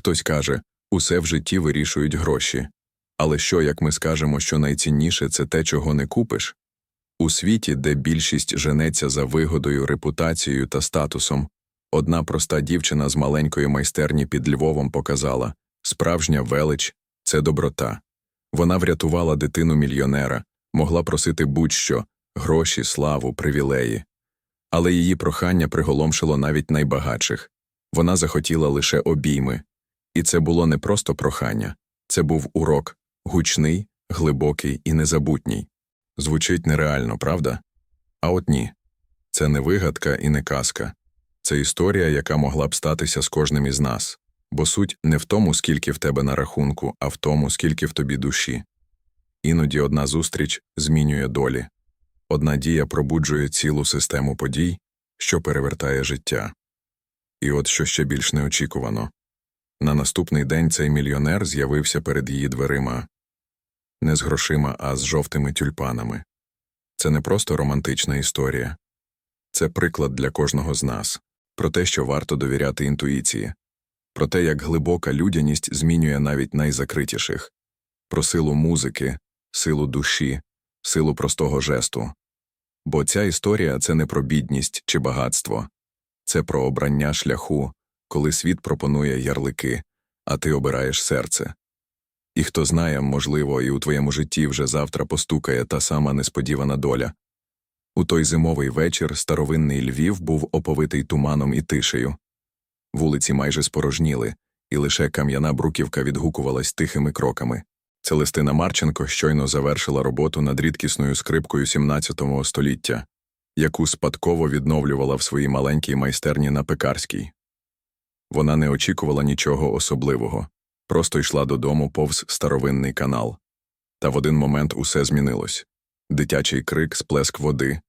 Хтось каже, усе в житті вирішують гроші. Але що, як ми скажемо, що найцінніше це те, чого не купиш? У світі, де більшість женеться за вигодою, репутацією та статусом, одна проста дівчина з маленької майстерні під Львовом показала справжня велич це доброта. Вона врятувала дитину мільйонера, могла просити будь-що гроші, славу, привілеї. Але її прохання приголомшило навіть найбагатших вона захотіла лише обійми. І це було не просто прохання, це був урок гучний, глибокий і незабутній. Звучить нереально, правда? А от ні. Це не вигадка і не казка. Це історія, яка могла б статися з кожним із нас. Бо суть не в тому, скільки в тебе на рахунку, а в тому, скільки в тобі душі. Іноді одна зустріч змінює долі, одна дія пробуджує цілу систему подій, що перевертає життя. І от що ще більш неочікувано. На наступний день цей мільйонер з'явився перед її дверима. Не з грошима, а з жовтими тюльпанами. Це не просто романтична історія, це приклад для кожного з нас. Про те, що варто довіряти інтуїції, про те, як глибока людяність змінює навіть найзакритіших, про силу музики, силу душі, силу простого жесту. Бо ця історія це не про бідність чи багатство, це про обрання шляху, коли світ пропонує ярлики, а ти обираєш серце. І хто знає, можливо, і у твоєму житті вже завтра постукає та сама несподівана доля. У той зимовий вечір старовинний Львів був оповитий туманом і тишею. Вулиці майже спорожніли, і лише кам'яна бруківка відгукувалась тихими кроками. Целестина Марченко щойно завершила роботу над рідкісною скрипкою XVII століття, яку спадково відновлювала в своїй маленькій майстерні на пекарській. Вона не очікувала нічого особливого, просто йшла додому повз старовинний канал. Та в один момент усе змінилось дитячий крик, сплеск води,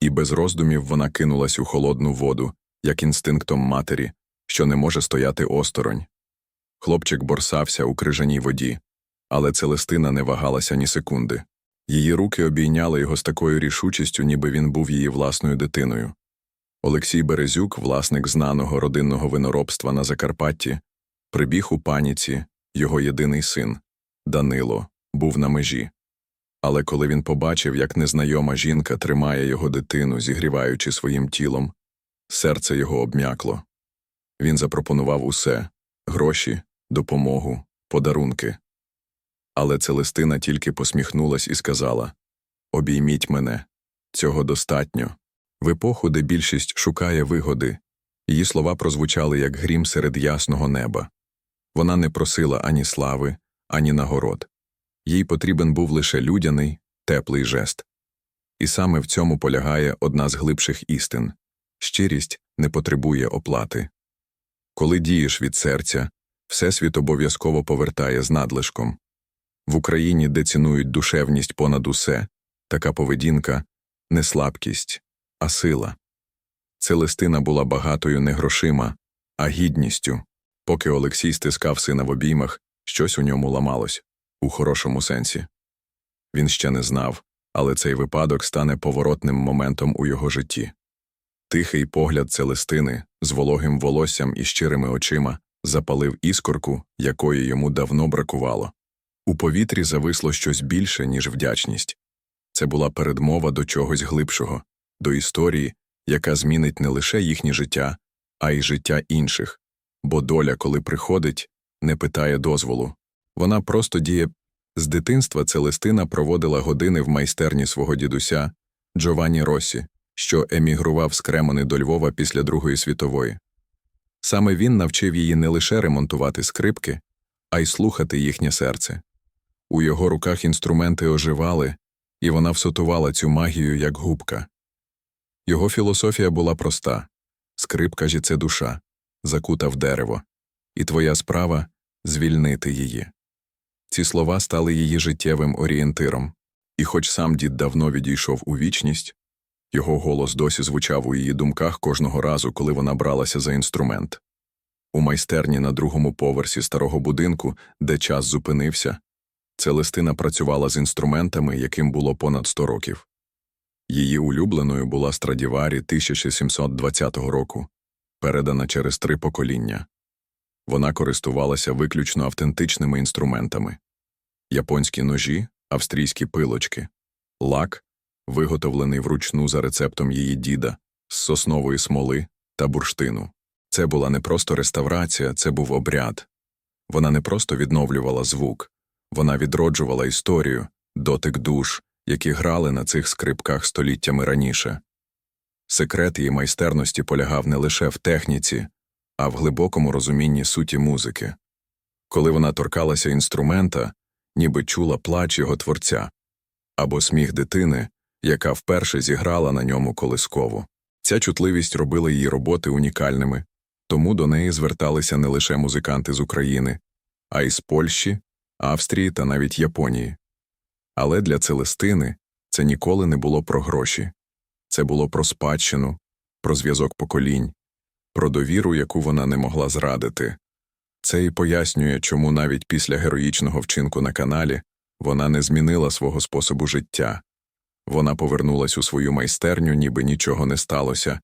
і без роздумів вона кинулась у холодну воду, як інстинктом матері, що не може стояти осторонь. Хлопчик борсався у крижаній воді, але Целестина не вагалася ні секунди. Її руки обійняли його з такою рішучістю, ніби він був її власною дитиною. Олексій Березюк, власник знаного родинного виноробства на Закарпатті, прибіг у паніці, його єдиний син, Данило, був на межі. Але коли він побачив, як незнайома жінка тримає його дитину, зігріваючи своїм тілом, серце його обм'якло. Він запропонував усе гроші, допомогу, подарунки. Але Целестина тільки посміхнулась і сказала Обійміть мене, цього достатньо. В епоху, де більшість шукає вигоди, її слова прозвучали як грім серед ясного неба. Вона не просила ані слави, ані нагород. Їй потрібен був лише людяний, теплий жест. І саме в цьому полягає одна з глибших істин щирість не потребує оплати. Коли дієш від серця, Всесвіт обов'язково повертає з надлишком. В Україні, де цінують душевність понад усе, така поведінка не слабкість, а сила. Целестина була багатою не грошима, а гідністю. Поки Олексій стискав сина в обіймах, щось у ньому ламалось у хорошому сенсі. Він ще не знав, але цей випадок стане поворотним моментом у його житті. Тихий погляд Целестини з вологим волоссям і щирими очима запалив іскорку, якої йому давно бракувало. У повітрі зависло щось більше, ніж вдячність. Це була передмова до чогось глибшого, до історії, яка змінить не лише їхнє життя, а й життя інших, бо доля, коли приходить, не питає дозволу. Вона просто діє з дитинства Целестина проводила години в майстерні свого дідуся Джованні Росі, що емігрував з Кремони до Львова після Другої світової. Саме він навчив її не лише ремонтувати скрипки, а й слухати їхнє серце. У його руках інструменти оживали, і вона всотувала цю магію як губка. Його філософія була проста скрипка ж це душа, закута в дерево, і твоя справа звільнити її. Ці слова стали її життєвим орієнтиром, і, хоч сам дід давно відійшов у вічність, його голос досі звучав у її думках кожного разу, коли вона бралася за інструмент. У майстерні на другому поверсі старого будинку, де час зупинився, Целестина працювала з інструментами, яким було понад 100 років. Її улюбленою була Страдіварі 1720 року, передана через три покоління. Вона користувалася виключно автентичними інструментами японські ножі, австрійські пилочки, лак, виготовлений вручну за рецептом її діда, з соснової смоли та бурштину. Це була не просто реставрація, це був обряд. Вона не просто відновлювала звук, вона відроджувала історію, дотик душ, які грали на цих скрипках століттями раніше. Секрет її майстерності полягав не лише в техніці, а в глибокому розумінні суті музики. Коли вона торкалася інструмента, ніби чула плач його творця або сміх дитини, яка вперше зіграла на ньому колискову. Ця чутливість робила її роботи унікальними, тому до неї зверталися не лише музиканти з України, а й з Польщі, Австрії та навіть Японії. Але для Целестини це ніколи не було про гроші це було про спадщину, про зв'язок поколінь, про довіру, яку вона не могла зрадити. Це і пояснює, чому навіть після героїчного вчинку на каналі вона не змінила свого способу життя. Вона повернулась у свою майстерню, ніби нічого не сталося,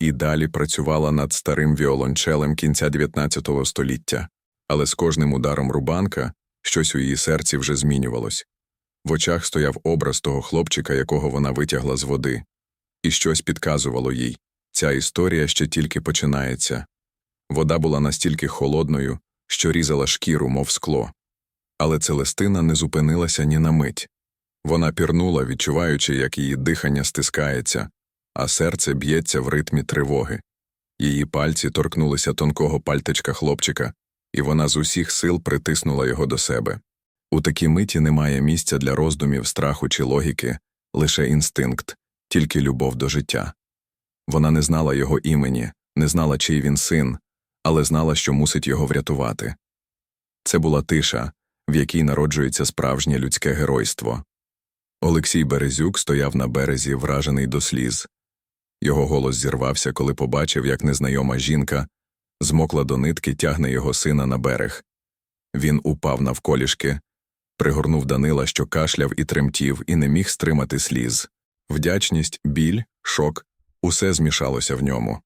і далі працювала над старим віолончелем кінця 19 століття, але з кожним ударом рубанка щось у її серці вже змінювалось. В очах стояв образ того хлопчика, якого вона витягла з води, і щось підказувало їй ця історія ще тільки починається. Вода була настільки холодною, що різала шкіру, мов скло. Але Целестина не зупинилася ні на мить. Вона пірнула, відчуваючи, як її дихання стискається, а серце б'ється в ритмі тривоги. Її пальці торкнулися тонкого пальтичка хлопчика, і вона з усіх сил притиснула його до себе. У такій миті немає місця для роздумів, страху чи логіки, лише інстинкт, тільки любов до життя. Вона не знала його імені, не знала, чий він син, але знала, що мусить його врятувати. Це була тиша, в якій народжується справжнє людське геройство. Олексій Березюк стояв на березі, вражений до сліз. Його голос зірвався, коли побачив, як незнайома жінка змокла до нитки, тягне його сина на берег. Він упав навколішки, пригорнув Данила, що кашляв і тремтів, і не міг стримати сліз. Вдячність, біль, шок усе змішалося в ньому.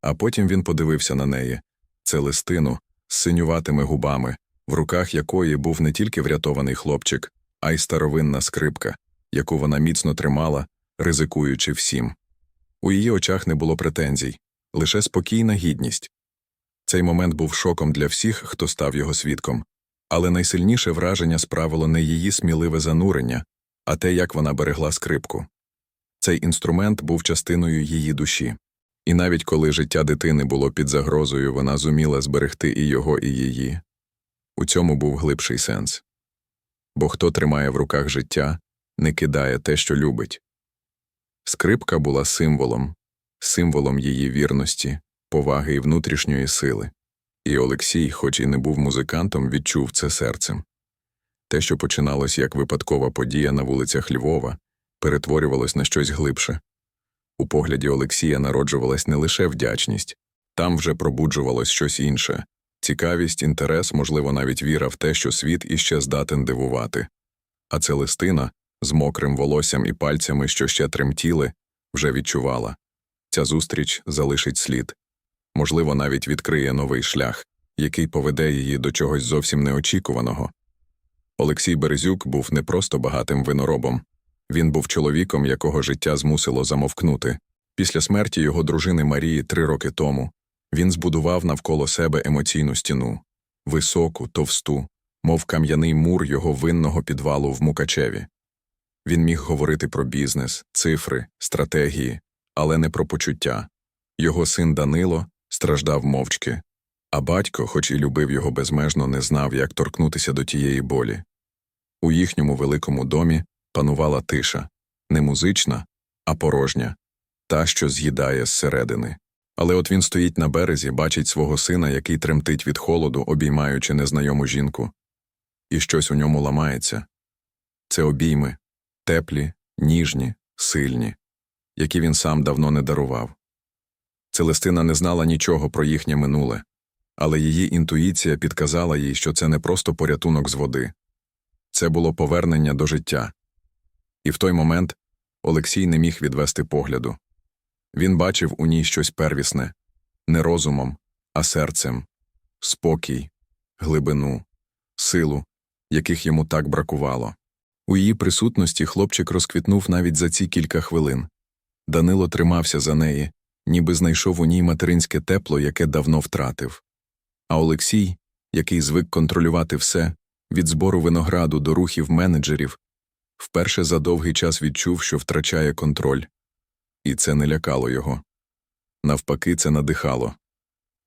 А потім він подивився на неї це листину з синюватими губами, в руках якої був не тільки врятований хлопчик, а й старовинна скрипка, яку вона міцно тримала, ризикуючи всім. У її очах не було претензій, лише спокійна гідність. Цей момент був шоком для всіх, хто став його свідком, але найсильніше враження справило не її сміливе занурення, а те, як вона берегла скрипку. Цей інструмент був частиною її душі, і навіть коли життя дитини було під загрозою, вона зуміла зберегти і його, і її. У цьому був глибший сенс. Бо хто тримає в руках життя, не кидає те, що любить. Скрипка була символом, символом її вірності, поваги і внутрішньої сили. І Олексій, хоч і не був музикантом, відчув це серцем. Те, що починалось як випадкова подія на вулицях Львова, перетворювалось на щось глибше. У погляді Олексія народжувалась не лише вдячність, там вже пробуджувалось щось інше цікавість, інтерес, можливо, навіть віра в те, що світ іще здатен дивувати. А Целестина з мокрим волоссям і пальцями, що ще тремтіли, вже відчувала ця зустріч залишить слід, можливо, навіть відкриє новий шлях, який поведе її до чогось зовсім неочікуваного. Олексій Березюк був не просто багатим виноробом, він був чоловіком, якого життя змусило замовкнути. Після смерті його дружини Марії три роки тому він збудував навколо себе емоційну стіну високу, товсту, мов кам'яний мур його винного підвалу в Мукачеві. Він міг говорити про бізнес, цифри, стратегії, але не про почуття. Його син Данило страждав мовчки, а батько, хоч і любив його безмежно, не знав, як торкнутися до тієї болі. У їхньому великому домі панувала тиша не музична, а порожня, та, що з'їдає зсередини. Але от він стоїть на березі, бачить свого сина, який тремтить від холоду, обіймаючи незнайому жінку, і щось у ньому ламається. Це обійми теплі, ніжні, сильні, які він сам давно не дарував. Целестина не знала нічого про їхнє минуле, але її інтуїція підказала їй, що це не просто порятунок з води, це було повернення до життя. І в той момент Олексій не міг відвести погляду. Він бачив у ній щось первісне не розумом, а серцем, спокій, глибину, силу, яких йому так бракувало. У її присутності хлопчик розквітнув навіть за ці кілька хвилин. Данило тримався за неї, ніби знайшов у ній материнське тепло, яке давно втратив. А Олексій, який звик контролювати все, від збору винограду до рухів менеджерів, вперше за довгий час відчув, що втрачає контроль. І це не лякало його. Навпаки, це надихало.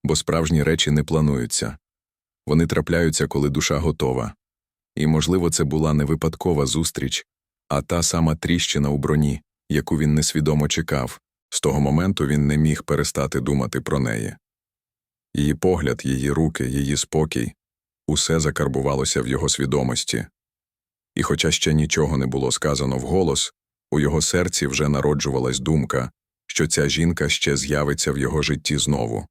Бо справжні речі не плануються. Вони трапляються, коли душа готова. І, можливо, це була не випадкова зустріч, а та сама тріщина у броні, яку він несвідомо чекав. З того моменту він не міг перестати думати про неї. Її погляд, її руки, її спокій усе закарбувалося в його свідомості. І хоча ще нічого не було сказано вголос, у його серці вже народжувалась думка, що ця жінка ще з'явиться в його житті знову.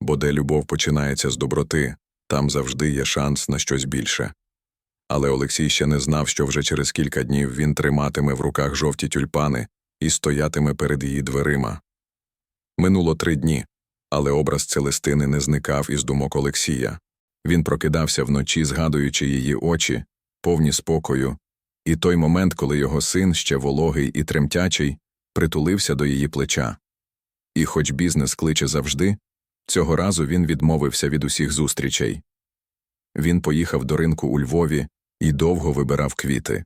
Бо де любов починається з доброти, там завжди є шанс на щось більше. Але Олексій ще не знав, що вже через кілька днів він триматиме в руках жовті тюльпани і стоятиме перед її дверима. Минуло три дні, але образ Целестини не зникав із думок Олексія. Він прокидався вночі, згадуючи її очі, повні спокою, і той момент, коли його син, ще вологий і тремтячий, притулився до її плеча. І хоч бізнес кличе завжди, цього разу він відмовився від усіх зустрічей. Він поїхав до ринку у Львові і довго вибирав квіти.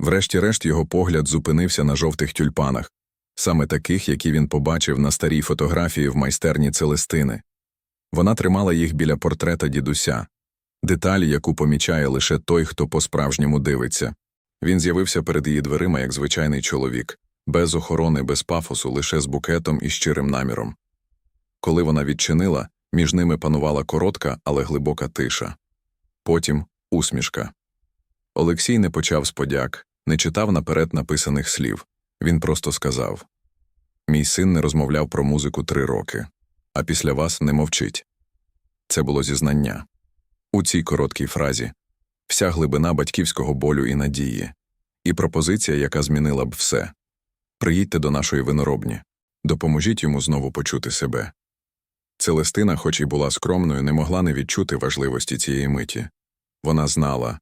Врешті-решт його погляд зупинився на жовтих тюльпанах, саме таких, які він побачив на старій фотографії в майстерні Целестини. Вона тримала їх біля портрета дідуся, деталі, яку помічає лише той, хто по-справжньому дивиться. Він з'явився перед її дверима як звичайний чоловік, без охорони, без пафосу, лише з букетом і щирим наміром. Коли вона відчинила, між ними панувала коротка, але глибока тиша. Потім усмішка. Олексій не почав з подяк, не читав наперед написаних слів. Він просто сказав Мій син не розмовляв про музику три роки, а після вас не мовчить. Це було зізнання. У цій короткій фразі вся глибина батьківського болю і надії, і пропозиція, яка змінила б все. Приїдьте до нашої виноробні, допоможіть йому знову почути себе. Целестина, хоч і була скромною, не могла не відчути важливості цієї миті. Вона знала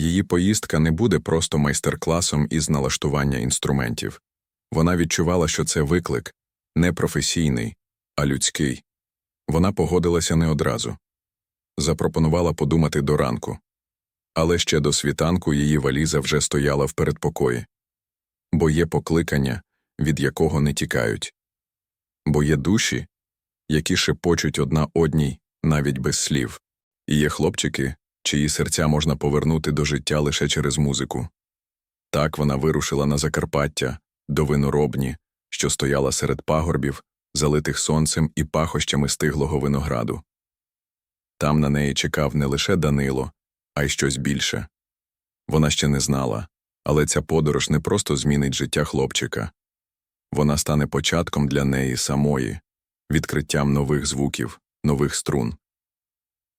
її поїздка не буде просто майстер-класом із налаштування інструментів. Вона відчувала, що це виклик не професійний, а людський. Вона погодилася не одразу. Запропонувала подумати до ранку. Але ще до світанку її валіза вже стояла в передпокої. Бо є покликання, від якого не тікають. Бо є душі, які шепочуть одна одній навіть без слів, і є хлопчики, чиї серця можна повернути до життя лише через музику. Так вона вирушила на Закарпаття, до виноробні, що стояла серед пагорбів, залитих сонцем і пахощами стиглого винограду. Там на неї чекав не лише Данило, а й щось більше. Вона ще не знала, але ця подорож не просто змінить життя хлопчика. Вона стане початком для неї самої, відкриттям нових звуків, нових струн.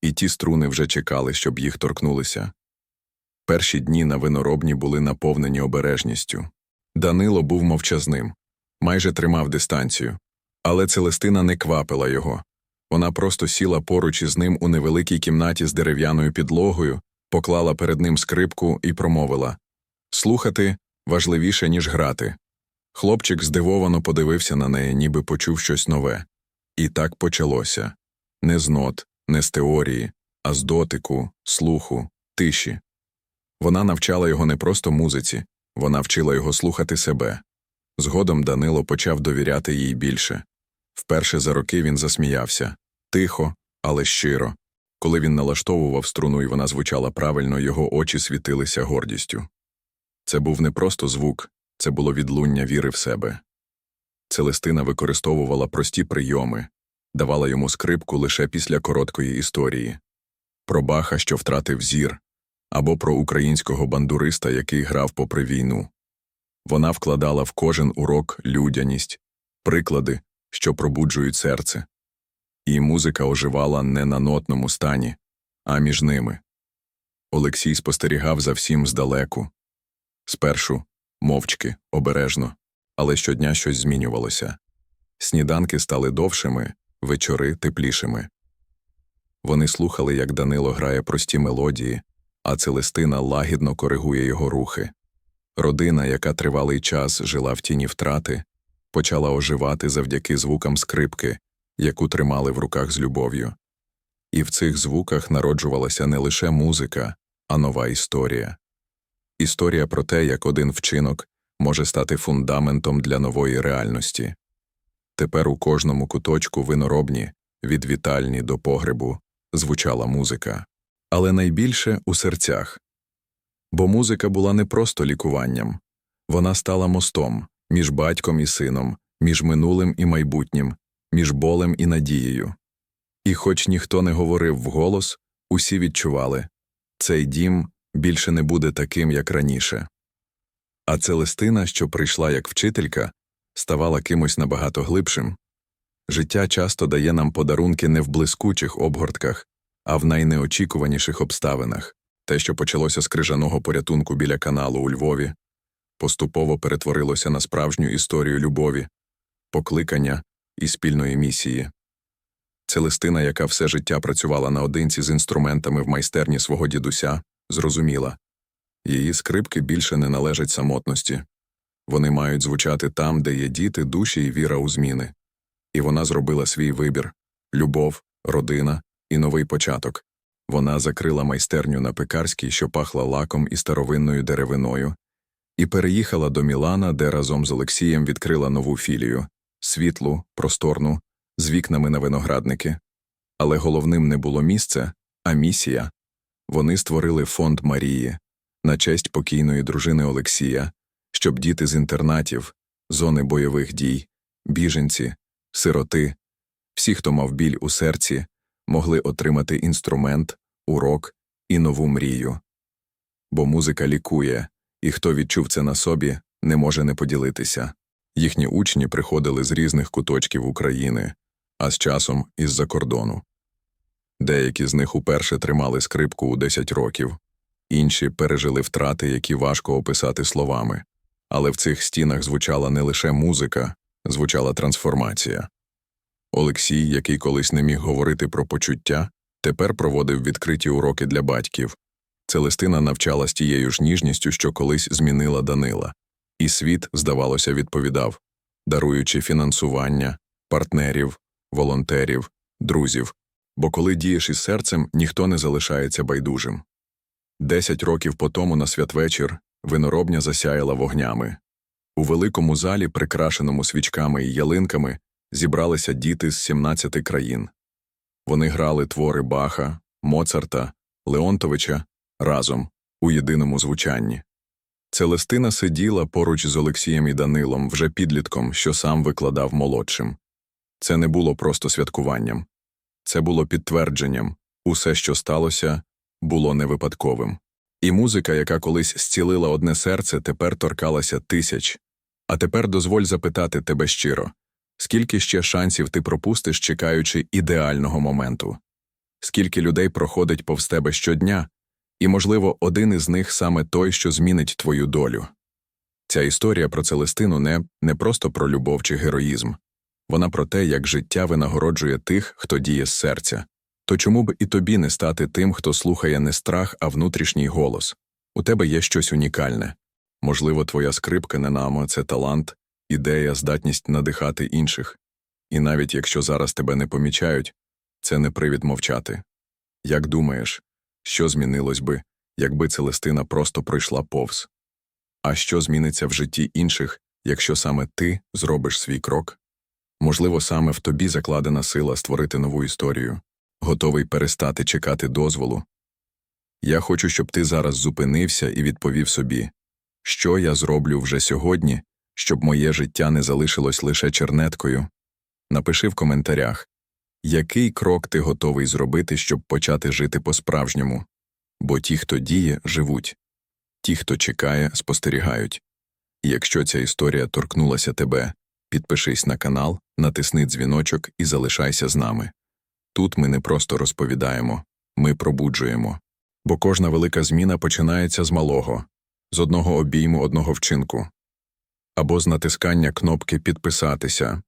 І ті струни вже чекали, щоб їх торкнулися. Перші дні на виноробні були наповнені обережністю. Данило був мовчазним, майже тримав дистанцію, але Целестина не квапила його. Вона просто сіла поруч із ним у невеликій кімнаті з дерев'яною підлогою, поклала перед ним скрипку і промовила Слухати важливіше, ніж грати. Хлопчик здивовано подивився на неї, ніби почув щось нове. І так почалося не з нот, не з теорії, а з дотику, слуху, тиші. Вона навчала його не просто музиці, вона вчила його слухати себе. Згодом Данило почав довіряти їй більше. Вперше за роки він засміявся тихо, але щиро. Коли він налаштовував струну і вона звучала правильно, його очі світилися гордістю. Це був не просто звук, це було відлуння віри в себе. Целестина використовувала прості прийоми, давала йому скрипку лише після короткої історії про баха, що втратив зір, або про українського бандуриста, який грав попри війну. Вона вкладала в кожен урок людяність, приклади, що пробуджують серце. І музика оживала не на нотному стані, а між ними. Олексій спостерігав за всім здалеку. Спершу мовчки, обережно, але щодня щось змінювалося. Сніданки стали довшими, вечори теплішими. Вони слухали, як Данило грає прості мелодії, а Целестина лагідно коригує його рухи. Родина, яка тривалий час жила в тіні втрати, почала оживати завдяки звукам скрипки, яку тримали в руках з любов'ю. І в цих звуках народжувалася не лише музика, а нова історія. Історія про те, як один вчинок може стати фундаментом для нової реальності. Тепер у кожному куточку виноробні, від вітальні до погребу, звучала музика. Але найбільше у серцях. Бо музика була не просто лікуванням, вона стала мостом між батьком і сином, між минулим і майбутнім, між болем і надією. І хоч ніхто не говорив вголос, усі відчували цей дім більше не буде таким, як раніше. А Целестина, що прийшла як вчителька, ставала кимось набагато глибшим. Життя часто дає нам подарунки не в блискучих обгортках, а в найнеочікуваніших обставинах. Те, що почалося з крижаного порятунку біля каналу у Львові, поступово перетворилося на справжню історію любові, покликання і спільної місії. Целестина, яка все життя працювала наодинці з інструментами в майстерні свого дідуся, зрозуміла її скрипки більше не належать самотності. Вони мають звучати там, де є діти, душі і віра у зміни. І вона зробила свій вибір любов, родина і новий початок. Вона закрила майстерню на пекарській, що пахла лаком і старовинною деревиною, і переїхала до Мілана, де разом з Олексієм відкрила нову філію світлу, просторну, з вікнами на виноградники. Але головним не було місце, а місія. Вони створили фонд Марії на честь покійної дружини Олексія, щоб діти з інтернатів, зони бойових дій, біженці, сироти, всі, хто мав біль у серці, могли отримати інструмент, урок і нову мрію. Бо музика лікує, і хто відчув це на собі, не може не поділитися. Їхні учні приходили з різних куточків України, а з часом із-за кордону. Деякі з них уперше тримали скрипку у 10 років, інші пережили втрати, які важко описати словами. Але в цих стінах звучала не лише музика, звучала трансформація. Олексій, який колись не міг говорити про почуття, тепер проводив відкриті уроки для батьків. Целестина навчалась тією ж ніжністю, що колись змінила Данила. І світ, здавалося, відповідав, даруючи фінансування, партнерів, волонтерів, друзів. Бо коли дієш із серцем, ніхто не залишається байдужим. Десять років по тому на святвечір виноробня засяяла вогнями. У великому залі, прикрашеному свічками і ялинками, зібралися діти з 17 країн. Вони грали твори Баха, Моцарта, Леонтовича разом у єдиному звучанні. Целестина сиділа поруч з Олексієм і Данилом, вже підлітком, що сам викладав молодшим. Це не було просто святкуванням. Це було підтвердженням усе, що сталося, було не випадковим. І музика, яка колись зцілила одне серце, тепер торкалася тисяч. А тепер дозволь запитати тебе щиро скільки ще шансів ти пропустиш, чекаючи ідеального моменту? Скільки людей проходить повз тебе щодня, і, можливо, один із них саме той, що змінить твою долю. Ця історія про Целестину не, не просто про любов чи героїзм, вона про те, як життя винагороджує тих, хто діє з серця. То чому б і тобі не стати тим, хто слухає не страх, а внутрішній голос? У тебе є щось унікальне. Можливо, твоя скрипка ненамо це талант, ідея, здатність надихати інших. І навіть якщо зараз тебе не помічають, це не привід мовчати. Як думаєш, що змінилось би, якби Целестина просто пройшла повз? А що зміниться в житті інших, якщо саме ти зробиш свій крок? Можливо, саме в тобі закладена сила створити нову історію, готовий перестати чекати дозволу. Я хочу, щоб ти зараз зупинився і відповів собі, що я зроблю вже сьогодні, щоб моє життя не залишилось лише чернеткою. Напиши в коментарях, який крок ти готовий зробити, щоб почати жити по-справжньому, бо ті, хто діє, живуть, ті, хто чекає, спостерігають. І якщо ця історія торкнулася тебе, підпишись на канал, натисни дзвіночок і залишайся з нами. Тут ми не просто розповідаємо, ми пробуджуємо. Бо кожна велика зміна починається з малого, з одного обійму одного вчинку або з натискання кнопки Підписатися,